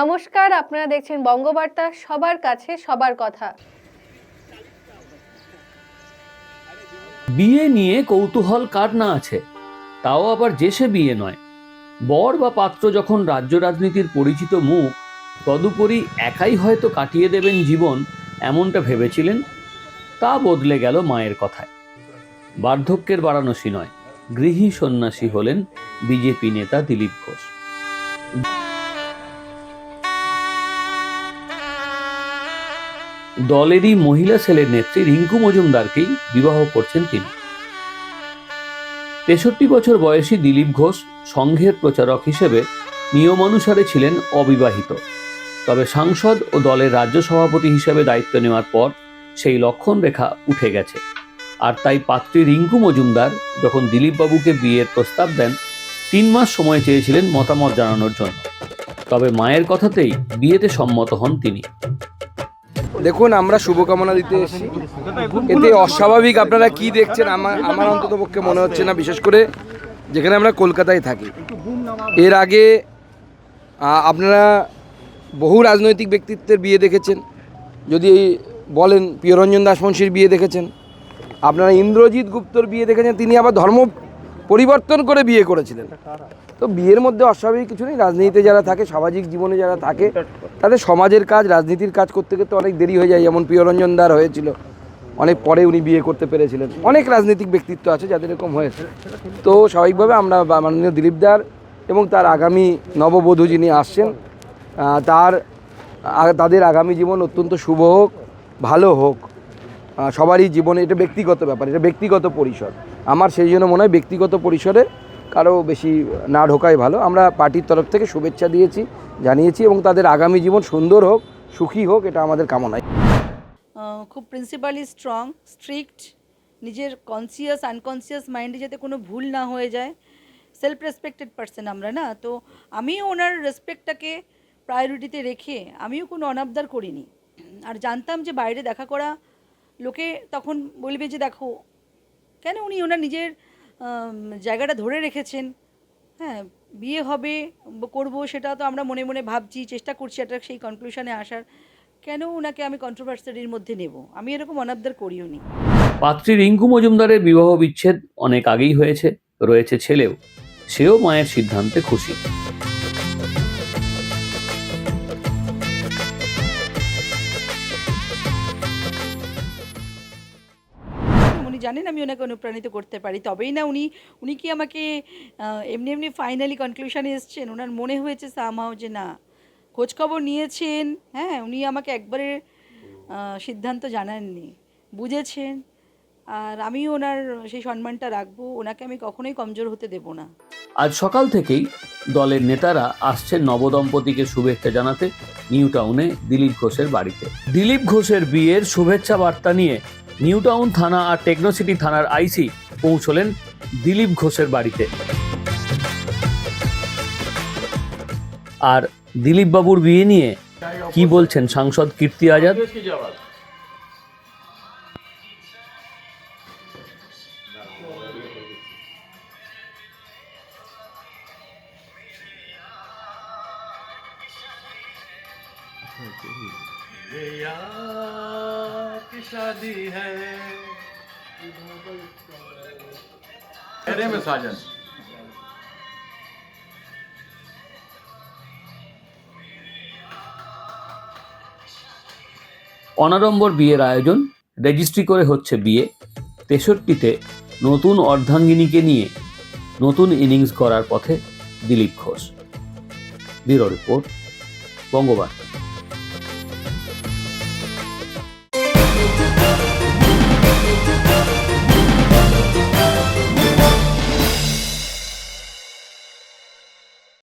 নমস্কার, আপনারা দেখছেন বঙ্গবার্তা, সবার কাছে সবার কথা। বিয়ে নিয়ে কৌতূহল কার না আছে? তাও আবার যে সে বিয়ে নয়। বর বা পাত্র যখন রাজ্য রাজনীতির পরিচিত মুখ, তদুপরি একাই হয়তো কাটিয়ে দেবেন জীবন, এমনটা ভেবেছিলেন? তা বদলে গেল মায়ের কথায়। বার্ধক্যের বারাণসী নয়, গৃহী সন্ন্যাসী হলেন বিজেপি নেতা দিলীপ ঘোষ। দলেরই মহিলা সেলের নেত্রী রিঙ্কু মজুমদারকেই বিবাহ করছেন তিনি। তেষট্টি বছর বয়সী দিলীপ ঘোষ সংঘের প্রচারক হিসেবে নিয়মানুসারে ছিলেন অবিবাহিত। তবে সাংসদ ও দলের রাজ্য সভাপতি হিসেবে দায়িত্ব নেওয়ার পর সেই লক্ষণ রেখা উঠে গেছে। আর তাই পাত্রী রিঙ্কু মজুমদার যখন দিলীপবাবুকে বিয়ের প্রস্তাব দেন, তিন মাস সময় চেয়েছিলেন মতামত জানানোর জন্য। তবে মায়ের কথাতেই বিয়েতে সম্মত হন তিনি। দেখুন, আমরা শুভকামনা দিতে এসেছি। এতে অস্বাভাবিক আপনারা কি দেখছেন, আমার আমার অন্তত পক্ষে মনে হচ্ছে না, বিশেষ করে যেখানে আমরা কলকাতায় থাকি। এর আগে আপনারা বহু রাজনৈতিক ব্যক্তিত্বের বিয়ে দেখেছেন। যদি বলেন, প্রিয়রঞ্জন দাসমুন্সির বিয়ে দেখেছেন। আপনারা ইন্দ্রজিৎ গুপ্তর বিয়ে দেখেছেন, তিনি আবার ধর্ম পরিবর্তন করে বিয়ে করেছিলেন। তো বিয়ের মধ্যে অস্বাভাবিক কিছু নেই, রাজনীতিতে যারা থাকে, সামাজিক জীবনে যারা থাকে, তাদের সমাজের কাজ, রাজনীতির কাজ করতে করতে অনেক দেরি হয়ে যায়। যেমন প্রিয়রঞ্জন দার হয়েছিল, অনেক পরে উনি বিয়ে করতে পেরেছিলেন। অনেক রাজনৈতিক ব্যক্তিত্ব আছে যাদের এরকম হয়েছে। তো স্বাভাবিকভাবে আমরা মাননীয় দিলীপ দার এবং তার আগামী নববধূ যিনি আসছেন তার তাদের আগামী জীবন অত্যন্ত শুভ হোক, ভালো হোক। সবারই জীবনে, এটা ব্যক্তিগত ব্যাপার, এটা ব্যক্তিগত পরিসর। আমার সেই জন্য মনে হয় ব্যক্তিগত পরিসরে কারও বেশি না ঢোকাই ভালো। আমরা পার্টির তরফ থেকে শুভেচ্ছা দিয়েছি, জানিয়েছি এবং তাদের আগামী জীবন সুন্দর হোক, সুখী হোক, এটা আমাদের কামনায়। খুব প্রিন্সিপালি স্ট্রং স্ট্রিক্ট নিজের কনসিয়াস আনকনসিয়াস মাইন্ডে যাতে কোনো ভুল না হয়ে যায়। সেলফ রেসপেক্টেড পার্সন আমরা, না? তো আমিও ওনার রেসপেক্টটাকে প্রায়োরিটিতে রেখে আমিও কোনো অনাবদার করিনি। আর জানতাম যে বাইরে দেখা করা লোকে তখন বলবে যে, দেখো কেন উনি ওনার নিজের জায়গাটা ধরে রেখেছেন? হ্যাঁ বিয়ে হবে, করব সেটা তো আমরা মনে মনে ভাবছি, চেষ্টা করছি একটা সেই কনক্লুশনে আসার। কেন ওনাকে আমি কন্ট্রোভার্সারির মধ্যে নেব? আমি এরকম অনাবদার করিও নি। পাত্রী রিঙ্কু মজুমদারের বিবাহ বিচ্ছেদ অনেক আগেই হয়েছে, রয়েছে ছেলেও। সেও মায়ের সিদ্ধান্তে খুশি। জানেন, আমি ওনাকে অনুপ্রাণিত করতে পারি। তবেই না উনি উনি কি আমাকে এমনি এমনি ফাইনালি কনক্লুশনে এসছেন? ওনার মনে হয়েছে সামহাও যে না, খোঁজখবর নিয়েছেন হ্যাঁ উনি আমাকে একবারে সিদ্ধান্ত জানাননি, বুঝেছেন। আর আমিও ওনার সেই সম্মানটা রাখব, ওনাকে আমি কখনোই কমজোর হতে দেব না। আজ সকাল থেকেই দলের নেতারা আসছেন নবদম্পতিকে শুভেচ্ছা জানাতে নিউ টাউনে দিলীপ ঘোষের বাড়িতে। দিলীপ ঘোষের বিয়ের শুভেচ্ছা বার্তা নিয়ে নিউ টাউন থানা আর টেকনোসিটি থানার আইসি পৌঁছলেন দিলীপ ঘোষের বাড়িতে। আর দিলীপ বাবুর বিয়ে নিয়ে কি বলছেন সাংসদ কীর্তি আজাদ? ये यार की शादी है अरे में साजन অনাড়ম্বর বিয়ের আয়োজন রেজিস্ট্রি করে হচ্ছে বিয়ে তেষট্টিতে নতুন অর্ধাঙ্গিনীকে নিয়ে নতুন ইনিংস করার পথে দিলীপ ঘোষ ব্যুরো রিপোর্ট বঙ্গবার্তা